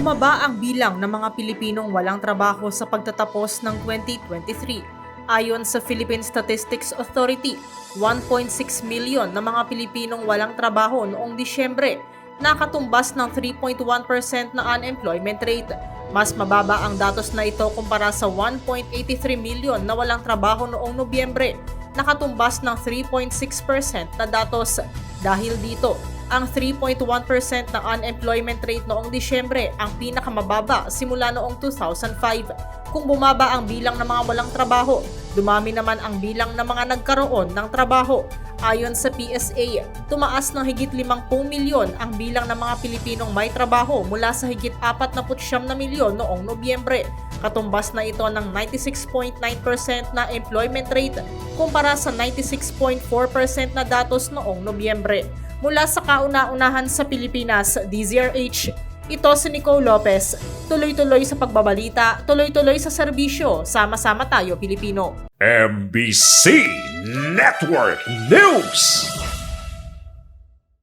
Bumaba ang bilang ng mga Pilipinong walang trabaho sa pagtatapos ng 2023. Ayon sa Philippine Statistics Authority, 1.6 million na mga Pilipinong walang trabaho noong Disyembre, nakatumbas ng 3.1% na unemployment rate. Mas mababa ang datos na ito kumpara sa 1.83 million na walang trabaho noong Nobyembre, nakatumbas ng 3.6% na datos. Dahil dito, ang 3.1% na unemployment rate noong Disyembre ang pinakamababa simula noong 2005. Kung bumaba ang bilang ng mga walang trabaho, dumami naman ang bilang ng mga nagkaroon ng trabaho. Ayon sa PSA, tumaas ng higit 50 milyon ang bilang ng mga Pilipinong may trabaho mula sa higit 49 na milyon noong Nobyembre. Katumbas na ito ng 96.9% na employment rate kumpara sa 96.4% na datos noong Nobyembre. Mula sa kauna-unahan sa Pilipinas, DZRH, ito si Nicole Lopez. Tuloy-tuloy sa pagbabalita, tuloy-tuloy sa serbisyo, sama-sama tayo Pilipino. MBC Network News.